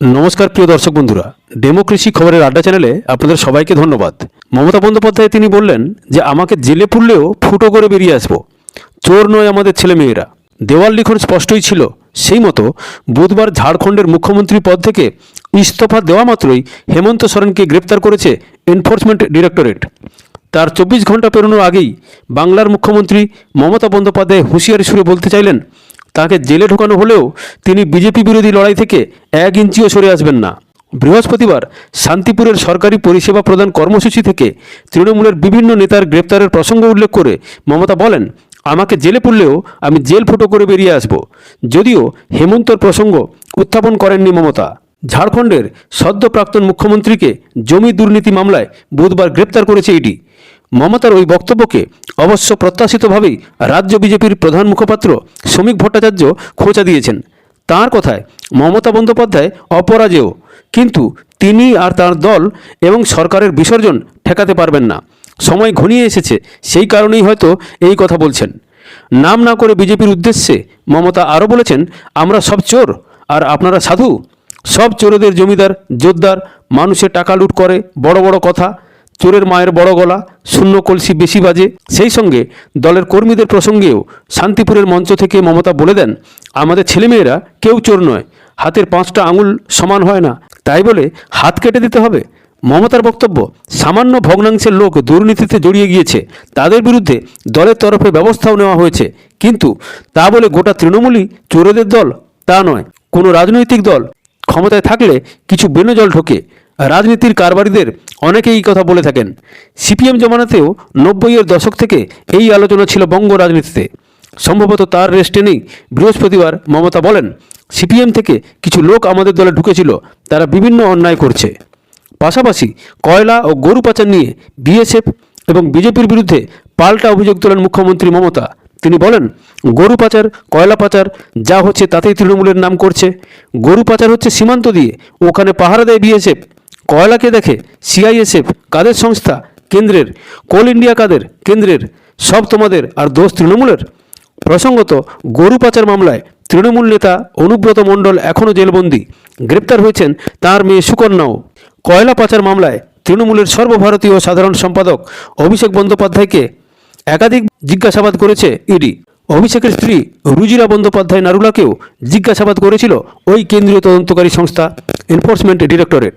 নমস্কার, প্রিয় দর্শক বন্ধুরা। ডেমোক্রেসি খবরের আড্ডা চ্যানেলে আপনাদের সবাইকে ধন্যবাদ। মমতা বন্দ্যোপাধ্যায় তিনি বললেন যে, আমাকে জেলে পুরলেও ফুটো করে বেরিয়ে আসব। চোর নয় আমাদের ছেলেমেয়েরা। দেওয়াল লিখন স্পষ্টই ছিল। সেই মতো বুধবার ঝাড়খণ্ডের মুখ্যমন্ত্রী পদ থেকে ইস্তফা দেওয়া মাত্রই হেমন্ত সোরেনকে গ্রেপ্তার করেছে এনফোর্সমেন্ট ডিরেক্টরেট। তার চব্বিশ ঘণ্টা পেরোনোর আগেই বাংলার মুখ্যমন্ত্রী মমতা বন্দ্যোপাধ্যায় হুঁশিয়ারি সুরে বলতে চাইলেন তাকে জেলে ঢোকানো হলেও তিনি বিজেপি বিরোধী লড়াই থেকে এক ইঞ্চিও সরে আসবেন না। বৃহস্পতিবার শান্তিপুরের সরকারি পরিষেবা প্রদান কর্মসূচি থেকে তৃণমূলের বিভিন্ন নেতার গ্রেপ্তারের প্রসঙ্গ উল্লেখ করে মমতা বলেন, আমাকে জেলে পড়লেও আমি জেল ফুটো করে বেরিয়ে আসব। যদিও হেমন্তর প্রসঙ্গ উত্থাপন করেননি মমতা। ঝাড়খণ্ডের সদ্য প্রাক্তন মুখ্যমন্ত্রীকে জমি দুর্নীতি মামলায় বুধবার গ্রেপ্তার করেছে ইডি। মমতার ওই বক্তব্যকে অবশ্য প্রত্যাশিতভাবেই রাজ্য বিজেপির প্রধান মুখপাত্র শ্রমিক ভট্টাচার্য খোঁচা দিয়েছেন। তার কথায় মমতা বন্দ্যোপাধ্যায় অপরাজেয়। কিন্তু তিনি আর তার দল এবং সরকারের বিসর্জন ঠেকাতে পারবেন না। সময় ঘনিয়ে এসেছে, সেই কারণেই হয়তো এই কথা বলছেন। নাম না করে বিজেপির উদ্দেশ্যে মমতা আরও বলেছেন, আমরা সব চোর, আর আপনারা সাধু? সব চোরদের জমিদার, জোরদার, মানুষের টাকা লুট করে, বড় বড় কথা। চোরের মায়ের বড় গলা, শূন্য কলসি বেশি বাজে। সেই সঙ্গে দলের কর্মীদের প্রসঙ্গেও শান্তিপুরের মঞ্চ থেকে মমতা বলে দেন, আমাদের ছেলেমেয়েরা কেউ চোর নয়, হাতের পাঁচটা আঙুল সমান হয় না। তাই বলে হাত কেটে দিতে হবে। মমতার বক্তব্য, সামান্য ভগ্নাংশের লোক দুর্নীতিতে জড়িয়ে গিয়েছে। তাদের বিরুদ্ধে দলের তরফে ব্যবস্থাও নেওয়া হয়েছে। কিন্তু তা বলে গোটা তৃণমূলই চোরেদের দল, তা নয়। কোনো রাজনৈতিক দল ক্ষমতায় থাকলে কিছু বেনজল ঢোকে। রাজনীতির কারবারিদের অনেকেই এই কথা বলে থাকেন। সিপিএম জমানাতেও নব্বইয়ের দশক থেকে এই আলোচনা ছিল বঙ্গ রাজনীতিতে। সম্ভবত তার রেস্টে নেই বৃহস্পতিবার মমতা বলেন, সিপিএম থেকে কিছু লোক আমাদের দলে ঢুকেছিল, তারা বিভিন্ন অন্যায় করছে। পাশাপাশি কয়লা ও গরু পাচার নিয়ে বিএসএফ এবং বিজেপির বিরুদ্ধে পাল্টা অভিযোগ তোলেন মুখ্যমন্ত্রী মমতা। তিনি বলেন, গরু পাচার, কয়লা পাচার, যা হচ্ছে তাতেই তৃণমূলের নাম করছে। গরু পাচার হচ্ছে সীমান্ত দিয়ে, ওখানে পাহারা দেয় বিএসএফ। কয়লাকে দেখে সিআইএসএফ কাদের সংস্থা, কেন্দ্রের, কোল ইন্ডিয়া কাদের, কেন্দ্রের, সব তোমাদের আর দোষ তৃণমূলের? প্রসঙ্গত, গরু পাচার মামলায় তৃণমূল নেতা অনুব্রত মণ্ডল এখনও জেলবন্দি। গ্রেপ্তার হয়েছেন তার মেয়ে সুকন্যাও। কয়লা পাচার মামলায় তৃণমূলের সর্বভারতীয় সাধারণ সম্পাদক অভিষেক বন্দ্যোপাধ্যায়কে একাধিক জিজ্ঞাসাবাদ করেছে ইডি। অভিষেকের স্ত্রী রুজিরা বন্দ্যোপাধ্যায় নারুলাকেও জিজ্ঞাসাবাদ করেছিল ওই কেন্দ্রীয় তদন্তকারী সংস্থা এনফোর্সমেন্ট ডিরেক্টরেট।